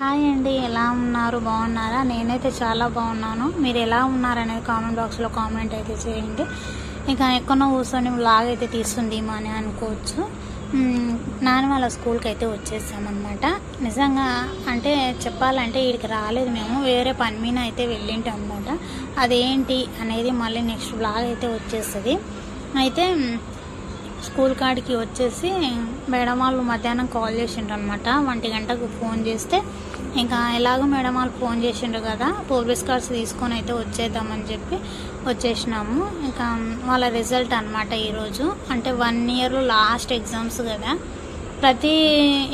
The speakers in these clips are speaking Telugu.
హాయ్ అండి ఎలా ఉన్నారు? బాగున్నారా? నేనైతే చాలా బాగున్నాను. మీరు ఎలా ఉన్నారనేది కామెంట్ బాక్స్లో కామెంట్ అయితే చేయండి. ఇంకా ఎక్కడో కూర్చొని బ్లాగ్ అయితే తీస్తుంది అని అనుకోవచ్చు. నాన్న వాళ్ళ స్కూల్కి అయితే వచ్చేసామన్నమాట. నిజంగా అంటే చెప్పాలంటే వీడికి రాలేదు మేము వేరే పని మీద అయితే వెళ్ళింటాం అనమాట అదేంటి అనేది మళ్ళీ నెక్స్ట్ బ్లాగ్ అయితే వచ్చేస్తుంది. అయితే స్కూల్ కాడికి వచ్చేసి మేడం వాళ్ళు మధ్యాహ్నం కాల్ చేసిండ్రు అనమాట ఒంటి గంటకు ఫోన్ చేస్తే ఇంకా ఎలాగో మేడం వాళ్ళు ఫోన్ చేసిండ్రు కదా పోలీస్ కార్డ్స్ తీసుకొని అయితే వచ్చేద్దామని చెప్పి వచ్చేసినాము. ఇంకా వాళ్ళ రిజల్ట్ అనమాట ఈరోజు. అంటే వన్ ఇయర్లో లాస్ట్ ఎగ్జామ్స్ కదా. ప్రతి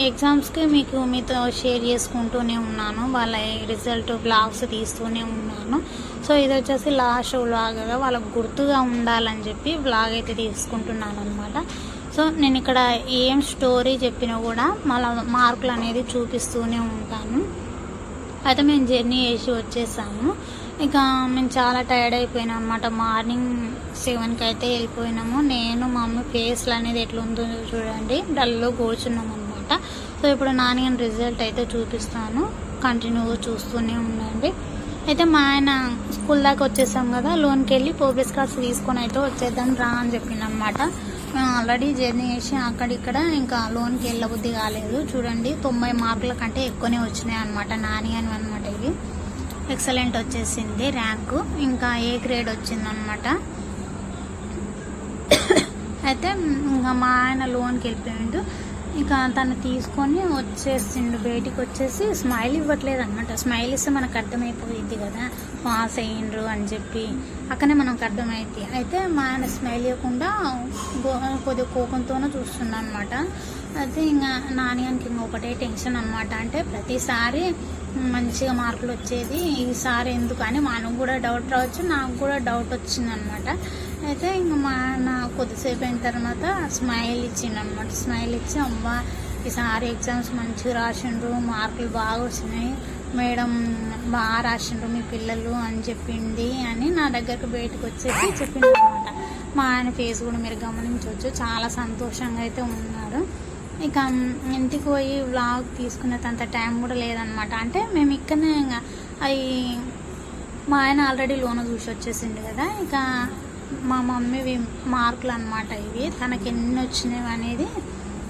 ఎగ్జామ్స్కి మీకు మీతో షేర్ చేసుకుంటూనే ఉన్నాను. వాళ్ళ రిజల్ట్ బ్లాగ్స్ తీస్తూనే ఉన్నాను. సో ఇది వచ్చేసి లాస్ట్ వ్లాగ్ కదా. వాళ్ళకు గుర్తుగా ఉండాలని చెప్పి వ్లాగ్ అయితే తీసుకుంటున్నాను అనమాట సో నేను ఇక్కడ ఏం స్టోరీ చెప్పినా కూడా మళ్ళీ మార్కులు అనేది చూపిస్తూనే ఉంటాను. అయితే మేము జర్నీ చేసి వచ్చేసాము. ఇక మేము చాలా టైర్డ్ అయిపోయినాం అనమాట మార్నింగ్ సెవెన్కి అయితే వెళ్ళిపోయినాము. నేను మా అమ్మ ఫేస్లు అనేది ఎట్లుందో చూడండి. డల్లో కూర్చున్నాం అనమాట సో ఇప్పుడు నాన్న రిజల్ట్ అయితే చూపిస్తాను. కంటిన్యూగా చూస్తూనే ఉండండి. అయితే మా ఆయన స్కూల్ దాకా వచ్చేసాం కదా. లోన్కి వెళ్ళి ప్రోగ్రెస్ కార్డ్స్ తీసుకొని అయితే వచ్చేద్దాం రా అని చెప్పిందనమాట ఆల్రెడీ జర్నీ చేసి అక్కడిక్కడ ఇంకా లోన్కి వెళ్ళబుద్ధి కాలేదు. చూడండి తొంభై మార్కుల కంటే ఎక్కువనే వచ్చినాయి అనమాట నాని అని అనమాట ఇవి. ఎక్సలెంట్ వచ్చేసింది ర్యాంకు ఇంకా ఏ గ్రేడ్ వచ్చిందనమాట అయితే ఇంకా మా ఆయన లోన్కి వెళ్ళిపోయిండు. ఇక తను తీసుకొని వచ్చేసిండు. బయటికి వచ్చేసి స్మైల్ ఇవ్వట్లేదు అనమాట స్మైల్ ఇస్తే మనకు అర్థమైపోయింది కదా. పాస్ అయ్యిండ్రు అని చెప్పి అక్కనే మనకు అర్థమైంది అయితే మా ఆయన స్మైల్ ఇవ్వకుండా కొద్దిగా కోపంతోనే చూస్తున్నా అనమాట అయితే ఇంకా నాన్నగానికి ఇంకా ఒకటే టెన్షన్ అనమాట అంటే ప్రతిసారి మంచిగా మార్కులు వచ్చేది ఈసారి ఎందుకు అని మనకు కూడా డౌట్ రావచ్చు నాకు కూడా డౌట్ వచ్చిందనమాట అయితే ఇంకా మా అన్న కొద్దిసేపు అయిన తర్వాత స్మైల్ ఇచ్చిండనమాట స్మైల్ ఇచ్చి అమ్మ ఈసారి ఎగ్జామ్స్ మంచిగా రాసిండ్రు మార్కులు బాగా వచ్చినాయి. మేడం బాగా రాసిండ్రు మీ పిల్లలు అని చెప్పింది అని నా దగ్గరకు బయటకు వచ్చేసి చెప్పింది అనమాట మా ఆయన ఫేస్ కూడా మీరు గమనించవచ్చు. చాలా సంతోషంగా అయితే ఉన్నారు. ఇక ఇంటికి పోయి వ్లాగ్ తీసుకునేంత టైం కూడా లేదనమాట. అంటే మేము ఇక్కడనే ఇంకా అవి మా ఆయన ఆల్రెడీ లోన్ చూసి వచ్చేసిండు కదా. ఇక మా మమ్మీవి మార్కులు అనమాట ఇవి. తనకి ఎన్ని వచ్చినాయి అనేది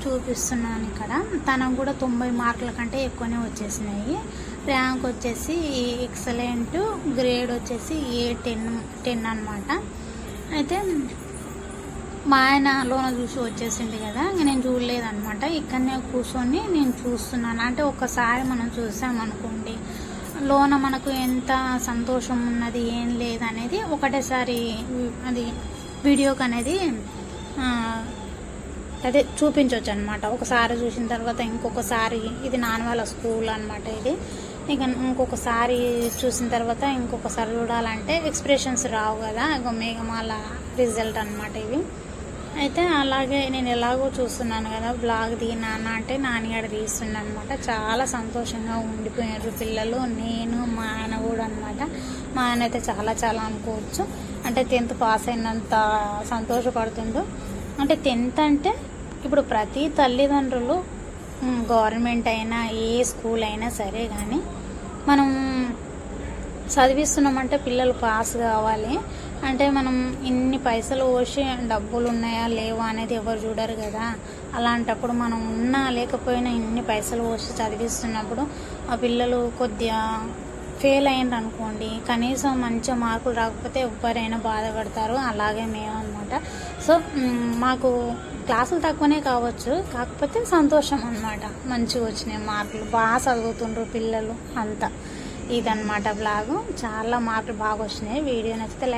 చూపిస్తున్నాను ఇక్కడ. తనకు కూడా తొంభై మార్కుల కంటే ఎక్కువనే వచ్చేసినాయి. ర్యాంక్ వచ్చేసి ఎక్సలెంట్ గ్రేడ్ వచ్చేసి ఏ టెన్ టెన్ అనమాట. అయితే మా ఆయన లోన చూసి వచ్చేసింది కదా ఇంకా నేను చూడలేదనమాట ఇక్కడనే కూర్చొని నేను చూస్తున్నాను. అంటే ఒకసారి మనం చూసామనుకోండి లోన మనకు ఎంత సంతోషం ఉన్నది ఏం లేదనేది ఒకటేసారి అది వీడియోకి అనేది అదే చూపించవచ్చు అనమాట ఒకసారి చూసిన తర్వాత ఇంకొకసారి ఇది నాన్న వాళ్ళ స్కూల్ అనమాట ఇది. ఇక ఇంకొకసారి చూసిన తర్వాత ఇంకొకసారి చూడాలంటే ఎక్స్ప్రెషన్స్ రావు కదా ఇక మేఘమాల రిజల్ట్ అనమాట ఇవి. అయితే అలాగే నేను ఎలాగో చూస్తున్నాను కదా బ్లాగ్ ది నాన్న అంటే నాన్నగారు తీస్తుండ అనమాట చాలా సంతోషంగా ఉండిపోయారు పిల్లలు. నేను మా ఆయన కూడా అనమాట. మా ఆయన అయితే చాలా చాలా అనుకోవచ్చు. అంటే టెన్త్ పాస్ అయినంత సంతోషపడుతుండు. అంటే టెన్త్ అంటే ఇప్పుడు ప్రతి తల్లిదండ్రులు గవర్నమెంట్ అయినా ఏ స్కూల్ అయినా సరే కానీ మనం చదివిస్తున్నామంటే పిల్లలు పాస్ కావాలి. అంటే మనం ఇన్ని పైసలు పోసి డబ్బులు ఉన్నాయా లేవా అనేది ఎవరు చూడరు కదా. అలాంటప్పుడు మనం ఉన్నా లేకపోయినా ఇన్ని పైసలు పోసి చదివిస్తున్నప్పుడు ఆ పిల్లలు కొద్దిగా ఫెయిల్ అయ్యిండ్రు అనుకోండి. కనీసం మంచి మార్కులు రాకపోతే ఎవరైనా బాధపడతారు. అలాగే మేము అనమాట సో మాకు క్లాసులు తక్కువనే కావచ్చు. కాకపోతే సంతోషం అనమాట మంచిగా వచ్చినాయి మార్కులు. బాగా చదువుతుండ్రు పిల్లలు అంతా. ఇదనమాట బ్లాగు. చాలా మార్కులు బాగా వచ్చినాయి. వీడియో నచ్చితే లైక్